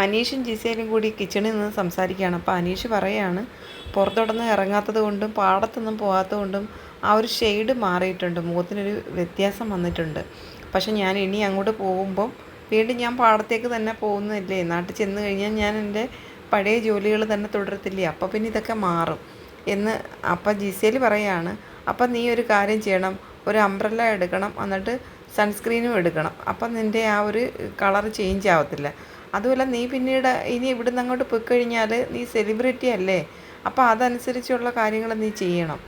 അനീഷും ജിസേലും കൂടി കിച്ചണിൽ നിന്ന് സംസാരിക്കുകയാണ്. അപ്പോൾ അനീഷ് പറയാണ് പുറത്തോട്ടൊന്നും ഇറങ്ങാത്തത് കൊണ്ടും പാടത്തൊന്നും പോകാത്തത് കൊണ്ടും ആ ഒരു ഷെയ്ഡ് മാറിയിട്ടുണ്ട്. മുഖത്തിനൊരു വ്യത്യാസം വന്നിട്ടുണ്ട്. പക്ഷെ ഞാൻ ഇനി അങ്ങോട്ട് പോകുമ്പം വീണ്ടും ഞാൻ പാടത്തേക്ക് തന്നെ പോകുന്നില്ലേ? നാട്ടിൽ ചെന്ന് കഴിഞ്ഞാൽ ഞാൻ എന്റെ പഴയ ജോലികൾ തന്നെ തുടരത്തില്ലേ? അപ്പോൾ പിന്നെ ഇതൊക്കെ മാറും. എന്ന് അപ്പം ജിസേൽ പറയാണ് അപ്പം നീ ഒരു കാര്യം ചെയ്യണം. ഒരു അംബ്രല്ല എടുക്കണം എന്നിട്ട് സൺസ്ക്രീനും എടുക്കണം. അപ്പം നിന്റെ ആ ഒരു കളർ ചേഞ്ച് ആവത്തില്ല. അതുമല്ല നീ പിന്നീട് ഇനി ഇവിടുന്ന് അങ്ങോട്ട് പോയി കഴിഞ്ഞാൽ നീ സെലിബ്രിറ്റി അല്ലേ? അപ്പോൾ അതനുസരിച്ചുള്ള കാര്യങ്ങൾ നീ ചെയ്യണം.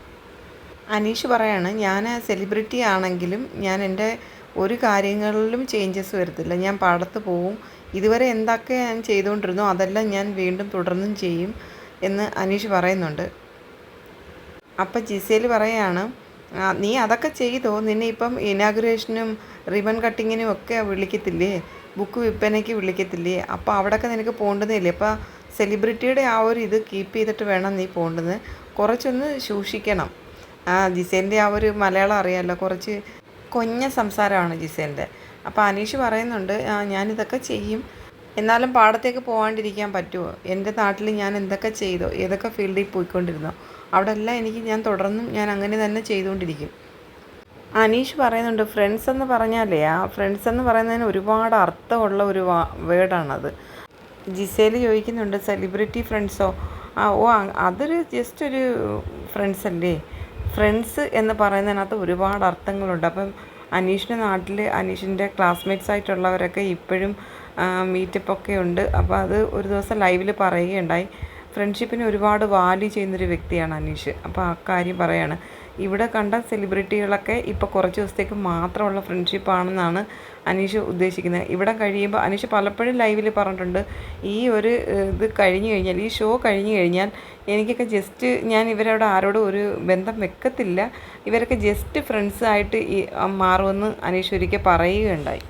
അനീഷ് പറയാണ് ഞാൻ സെലിബ്രിറ്റി ആണെങ്കിലും ഞാൻ എന്റെ ഒരു കാര്യങ്ങളിലും ചേഞ്ചസ് വരത്തില്ല. ഞാൻ പാടത്ത് പോവും. ഇതുവരെ എന്തൊക്കെ ഞാൻ ചെയ്തുകൊണ്ടിരുന്നോ അതെല്ലാം ഞാൻ വീണ്ടും തുടർന്നും ചെയ്യും എന്ന് അനീഷ് പറയുന്നുണ്ട്. അപ്പം ജിസേൽ പറയാണ് "ആ, നീ അതൊക്കെ ചെയ്തോ? നിന്നെ ഇപ്പം ഇനാഗുറേഷനും റിബൺ കട്ടിങ്ങിനും ഒക്കെ വിളിക്കത്തില്ലേ? ബുക്ക് വിൽപ്പനയ്ക്ക് വിളിക്കത്തില്ലേ? അപ്പോൾ അവിടെയൊക്കെ നിനക്ക് പോകേണ്ടതില്ലേ അപ്പോൾ സെലിബ്രിറ്റിയുടെ ആ ഒരു ഇത് കീപ്പ് ചെയ്തിട്ട് വേണം നീ പോകേണ്ടത് കുറച്ചൊന്ന് സൂക്ഷിക്കണം. ആ ജിസേന്റെ ആ ഒരു മലയാളം അറിയാമല്ലോ കുറച്ച് കൊഞ്ഞ സംസാരമാണ് ജിസേന്റെ അപ്പോൾ അനീഷ് പറയുന്നുണ്ട് "ആ, ഞാനിതൊക്കെ ചെയ്യും. എന്നാലും പാടത്തേക്ക് പോകാണ്ടിരിക്കാൻ പറ്റുമോ എന്റെ നാട്ടിൽ ഞാൻ എന്തൊക്കെ ചെയ്തോ? ഏതൊക്കെ ഫീൽഡിൽ പോയിക്കൊണ്ടിരുന്നോ? അവിടെ എല്ലാം എനിക്ക് ഞാൻ തുടർന്നും ഞാൻ അങ്ങനെ തന്നെ ചെയ്തുകൊണ്ടിരിക്കും. അനീഷ് പറയുന്നുണ്ട് ഫ്രണ്ട്സ് എന്ന് പറഞ്ഞാലേ ആ ഫ്രണ്ട്സ് എന്ന് പറയുന്നതിന് ഒരുപാട് അർത്ഥമുള്ള ഒരു വേർഡാണത്. ജിസേൽ ചോദിക്കുന്നുണ്ട് സെലിബ്രിറ്റി ഫ്രണ്ട്സോ? ഓ അതൊരു ജസ്റ്റ് ഒരു ഫ്രണ്ട്സ് അല്ലേ? ഫ്രണ്ട്സ് എന്ന് പറയുന്നതിനകത്ത് ഒരുപാട് അർത്ഥങ്ങളുണ്ട്. അപ്പം അനീഷിന്റെ നാട്ടിൽ അനീഷിന്റെ ക്ലാസ്മേറ്റ്സ് ആയിട്ടുള്ളവരൊക്കെ ഇപ്പോഴും മീറ്റപ്പ് ഒക്കെ ഉണ്ട്. അപ്പോൾ അത് ഒരു ദിവസം ലൈവിൽ പറയുകയുണ്ടായി. ഫ്രണ്ട്ഷിപ്പിന് ഒരുപാട് വാല്യൂ ചെയ്യുന്നൊരു വ്യക്തിയാണ് അനീഷ്. അപ്പോൾ ആ കാര്യം പറയാണ്. ഇവിടെ കണ്ട സെലിബ്രിറ്റികളൊക്കെ ഇപ്പോൾ കുറച്ച് ദിവസത്തേക്ക് മാത്രമുള്ള ഫ്രണ്ട്ഷിപ്പാണെന്നാണ് അനീഷ് ഉദ്ദേശിക്കുന്നത്. ഇവിടെ കഴിയുമ്പോൾ അനീഷ് പലപ്പോഴും ലൈവിൽ പറഞ്ഞിട്ടുണ്ട്. ഈ ഒരു ഇത് കഴിഞ്ഞു കഴിഞ്ഞാൽ ഈ ഷോ കഴിഞ്ഞു കഴിഞ്ഞാൽ എനിക്കൊക്കെ ജസ്റ്റ് ഞാൻ ഇവരോട് ആരോടും ഒരു ബന്ധം വെക്കത്തില്ല. ഇവരൊക്കെ ജസ്റ്റ് ഫ്രണ്ട്സായിട്ട് മാറുമെന്ന് അനീഷ് ഒരിക്കൽ പറയുകയുണ്ടായി.